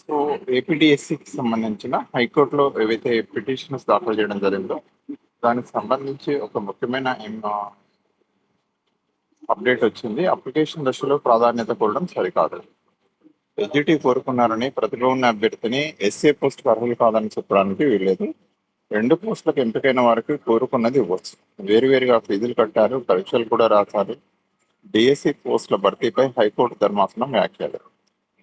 So ఏపీడిఎస్సికి సంబంధించిన హైకోర్టులో ఏవైతే పిటిషన్స్ దాఖలు చేయడం జరిగిందో దానికి సంబంధించి ఒక ముఖ్యమైన అప్డేట్ వచ్చింది. అప్లికేషన్ దశలో ప్రాధాన్యత కోరడం సరికాదు. ఎడ్జిటీ కోరుకున్నారని ప్రతిభ ఉన్న అభ్యర్థిని ఎస్ఏ పోస్ట్ అర్హులు కాదని చెప్పడానికి వీల్లేదు. రెండు పోస్టులకు ఎంపికైన వారికి కోరుకున్నది ఇవ్వచ్చు. వేరువేరుగా ఫీజులు కట్టారు పరీక్షలు కూడా రాశారు. డిఎస్సి పోస్టుల భర్తీపై హైకోర్టు ధర్మాసనం వ్యాఖ్యలు.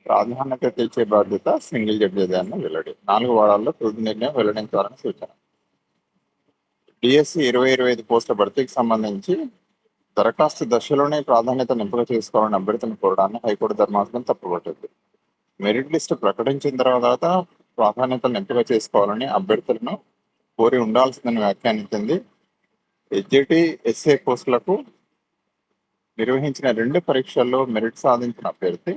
ప్రాధాన్యత తెచ్చే బాధ్యత సింగిల్ జడ్జి వెల్లడి. నాలుగు వారాల్లో తుది నిర్ణయం వెల్లడించాలని సూచన. డిఎస్సి ఇరవై ఇరవై ఐదు పోస్టుల భర్తీకి సంబంధించి దరఖాస్తు దశలోనే ప్రాధాన్యత ఎంపిక చేసుకోవాలని అభ్యర్థిని కోరడాన్ని హైకోర్టు ధర్మాసనం తప్పుపట్టింది. మెరిట్ లిస్ట్ ప్రకటించిన తర్వాత ప్రాధాన్యతను ఎంపిక చేసుకోవాలని అభ్యర్థులను కోరి ఉండాల్సిందని వ్యాఖ్యానించింది. హెచ్జిటి ఎస్ఏ పోస్టులకు నిర్వహించిన రెండు పరీక్షల్లో మెరిట్ సాధించిన అభ్యర్థి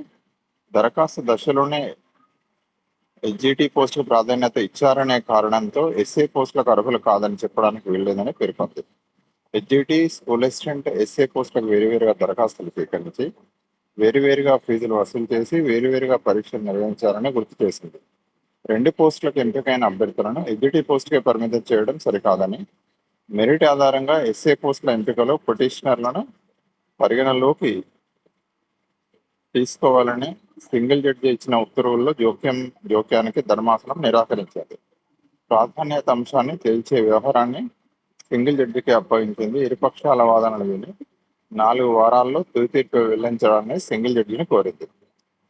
దరఖాస్తు దశలోనే హెచ్జిటి పోస్టులకు ప్రాధాన్యత ఇచ్చారనే కారణంతో ఎస్ఏ పోస్టులకు అర్హులు కాదని చెప్పడానికి వీల్లేదని పేర్కొంది. హెచ్జిటి స్కూల్ అసిస్టెంట్ ఎస్ఏ పోస్టులకు వేరువేరుగా దరఖాస్తులు స్వీకరించి వేరువేరుగా ఫీజులు వసూలు చేసి వేరువేరుగా పరీక్షలు నిర్వహించాలని గుర్తు చేసింది. రెండు పోస్టులకు ఎంపికైన అభ్యర్థులను ఎగ్జిటి పోస్టుకే పరిమితం చేయడం సరికాదని మెరిట్ ఆధారంగా ఎస్ఏ పోస్టుల ఎంపికలో పిటిషనర్లను పరిగణలోకి తీసుకోవాలని సింగిల్ జడ్జి ఇచ్చిన ఉత్తర్వుల్లో జోక్యం జోక్యానికి ధర్మాసనం నిరాకరించింది ప్రాధాన్యత అంశాన్ని తేల్చే వ్యవహారాన్ని సింగిల్ జడ్జికి అప్పగించింది. ఇరుపక్షాల వాదనలు విని నాలుగు వారాల్లో తుది తీర్పు వెల్లించడాన్ని సింగిల్ జడ్జిని కోరింది.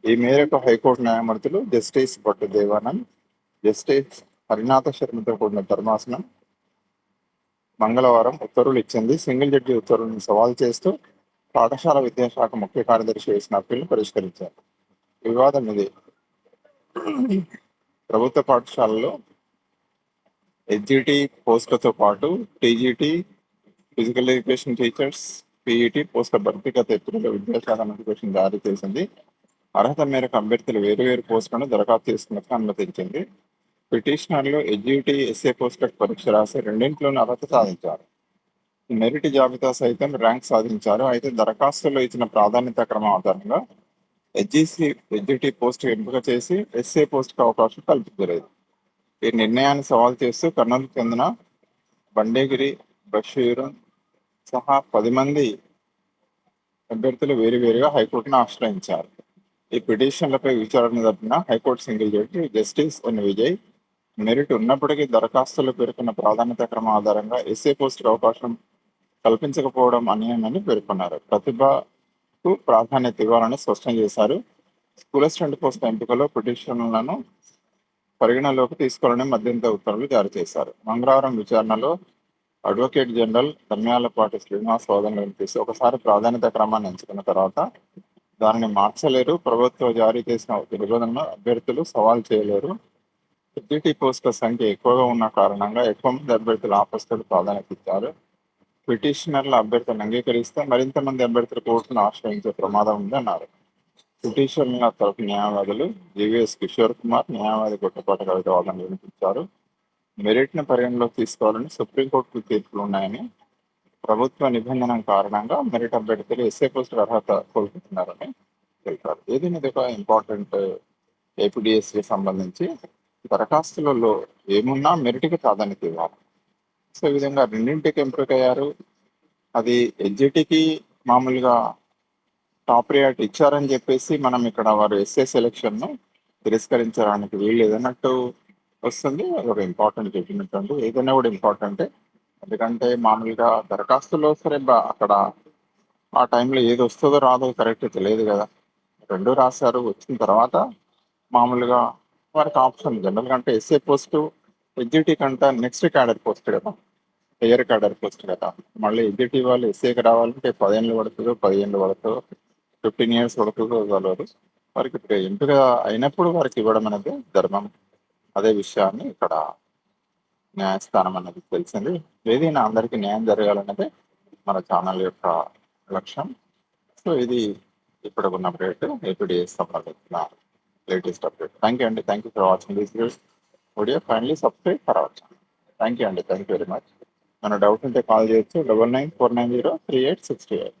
ఈ మేరకు హైకోర్టు న్యాయమూర్తులు జస్టిస్ భట్టు దేవానంద్ జస్టిస్ హరినాథ శర్మతో కూడిన ధర్మాసనం మంగళవారం ఉత్తర్వులు ఇచ్చింది. సింగిల్ జడ్జి ఉత్తర్వులను సవాల్ చేస్తూ పాఠశాల విద్యాశాఖ ముఖ్య కార్యదర్శి వేసిన అప్పీలు పరిష్కరించారు. వివాదం ఇది. ప్రభుత్వ పాఠశాలలో హెచ్జిటి పోస్టులతో పాటు TGT physical education teachers PET పోస్టుల భర్తీ గత ఏప్రిల్లో విద్యాశాఖ నోటిఫికేషన్ జారీ చేసింది. అర్హత మేరకు అభ్యర్థులు వేరు వేరు పోస్టులను దరఖాస్తు చేసుకున్నట్లు అనుమతించింది. పిటిషనర్లు ఎడ్జిటి ఎస్ఏ పోస్టులకు పరీక్ష రాసి రెండింటిలోనూ అర్హత సాధించారు. మెరిట్ జాబితా సైతం ర్యాంక్ సాధించారు. అయితే దరఖాస్తులో ఇచ్చిన ప్రాధాన్యత క్రమం ఆధారంగా హెచ్జిసి హెచ్జిటి పోస్ట్ ఎంపిక చేసి ఎస్ఏ పోస్ట్కి అవకాశం కల్పించలేదు ఈ నిర్ణయాన్ని సవాల్ చేస్తూ కర్నూలు చెందిన బండేగిరి బషీర్ సహా పది మంది అభ్యర్థులు వేరువేరుగా హైకోర్టును ఆశ్రయించారు. ఈ పిటిషన్లపై విచారణ జరిపిన high court single judge justice N Vijay merit ఉన్నప్పటికీ దరఖాస్తులు పేర్కొన్న ప్రాధాన్యత క్రమం ఆధారంగా ఎస్ఏ పోస్ట్ అవకాశం కల్పించకపోవడం అన్యాయమని పేర్కొన్నారు. ప్రతిభకు ప్రాధాన్యత ఇవ్వాలని స్పష్టం చేశారు. స్కూల్ అసిస్టెంట్ పోస్ట్ ఎంపికలో పిటిషన్లను పరిగణలోకి తీసుకోవాలని మధ్యంత ఉత్తర్వులు జారీ చేశారు. మంగళవారం విచారణలో అడ్వకేట్ జనరల్ ధన్యాలపాటి శ్రీనివాస్ వాదనలు వినిపిస్తూ ఒకసారి ప్రాధాన్యత క్రమాన్ని ఎంచుకున్న తర్వాత దానిని మార్చలేరు. ప్రభుత్వం జారీ చేసిన నిబంధనలు అభ్యర్థులు సవాల్ చేయలేరు. ఎగ్జిటీ పోస్టుల సంఖ్య ఎక్కువగా ఉన్న కారణంగా ఎక్కువ మంది అభ్యర్థులు ఆ ప్రాధాన్యత ఇచ్చారు. పిటిషనర్ల అభ్యర్థులను అంగీకరిస్తే మరింత మంది అభ్యర్థులు కోర్టును ఆశ్రయించే ప్రమాదం ఉంది అన్నారు. పిటిషన్ల తరపు న్యాయవాదులు జీవీఎస్ కిషోర్ కుమార్ న్యాయవాది గుట్టపాటి కవిత వాదనలు వినిపించారు మెరిట్ను పరిగణలోకి తీసుకోవాలని సుప్రీంకోర్టు తీర్పులు ఉన్నాయని ప్రభుత్వ నిబంధన కారణంగా మెరిట్ అభ్యర్థులు ఎస్ఏ పోస్ట్ అర్హత కోల్పోతున్నారని తెలిపారు. ఏదైనా ఇది ఒక ఇంపార్టెంట్ ఏపీడిఎస్కి సంబంధించి? దరఖాస్తులలో ఏమున్నా మెరిట్కి ప్రాధాన్యత ఇవ్వాలి. సో ఈ విధంగా రెండింటికి ఎంపిక అయ్యారు. అది ఎడ్జిటికి మామూలుగా టాప్ ప్రియారిటీ ఇచ్చారని చెప్పేసి మనం ఇక్కడ వారు ఎస్ఏ సెలెక్షన్ను తిరస్కరించడానికి వీలు అన్నట్టు వస్తుంది. అది ఒక ఇంపార్టెంట్ చెప్పినట్టు ఏదైనా కూడా ఇంపార్టెంటే ఎందుకంటే మామూలుగా దరఖాస్తులో సరే బా- అక్కడ ఆ టైంలో ఏది వస్తుందో రాదో కరెక్ట్ తెలియదు కదా. రెండు రాశారు. వచ్చిన తర్వాత మామూలుగా వారికి ఆప్షన్ జనరల్ అంటే ఎస్ఏ పోస్టు ఎగ్జిక్యూటివ్ కంటే నెక్స్ట్ క్యాడర్ పోస్ట్ కదా. హెయర్ క్యాడర్ పోస్ట్ కదా. మళ్ళీ ఎగ్జిక్యూటివ్ వాళ్ళు ఎస్ఏకి రావాలంటే పదిహేను పడుతుందో పదిహేను పడుతుందో ఫిఫ్టీన్ ఇయర్స్ పడుతుందో చదవరు వారికి ఇప్పుడు ఎంపిక అయినప్పుడు వారికి ఇవ్వడం అనేది ధర్మం. అదే విషయాన్ని ఇక్కడ న్యాయస్థానం అనేది తెలిసింది. ఏదైనా అందరికీ న్యాయం జరగాలన్నదే మన ఛానల్ యొక్క లక్ష్యం. సో ఇది ఇప్పుడు ఉన్న అప్డేట్. ఏపీడిఎస్ సంబంధించిన లేటెస్ట్ అప్డేట్. థ్యాంక్ యూ అండి. Thank you for watching this video finally subscribe for our channel thank you అండి థ్యాంక్ యూ వెరీ మచ్ మన డౌట్ ఉంటే కాల్ చేయొచ్చు. Double nine four nine zero three eight six two eight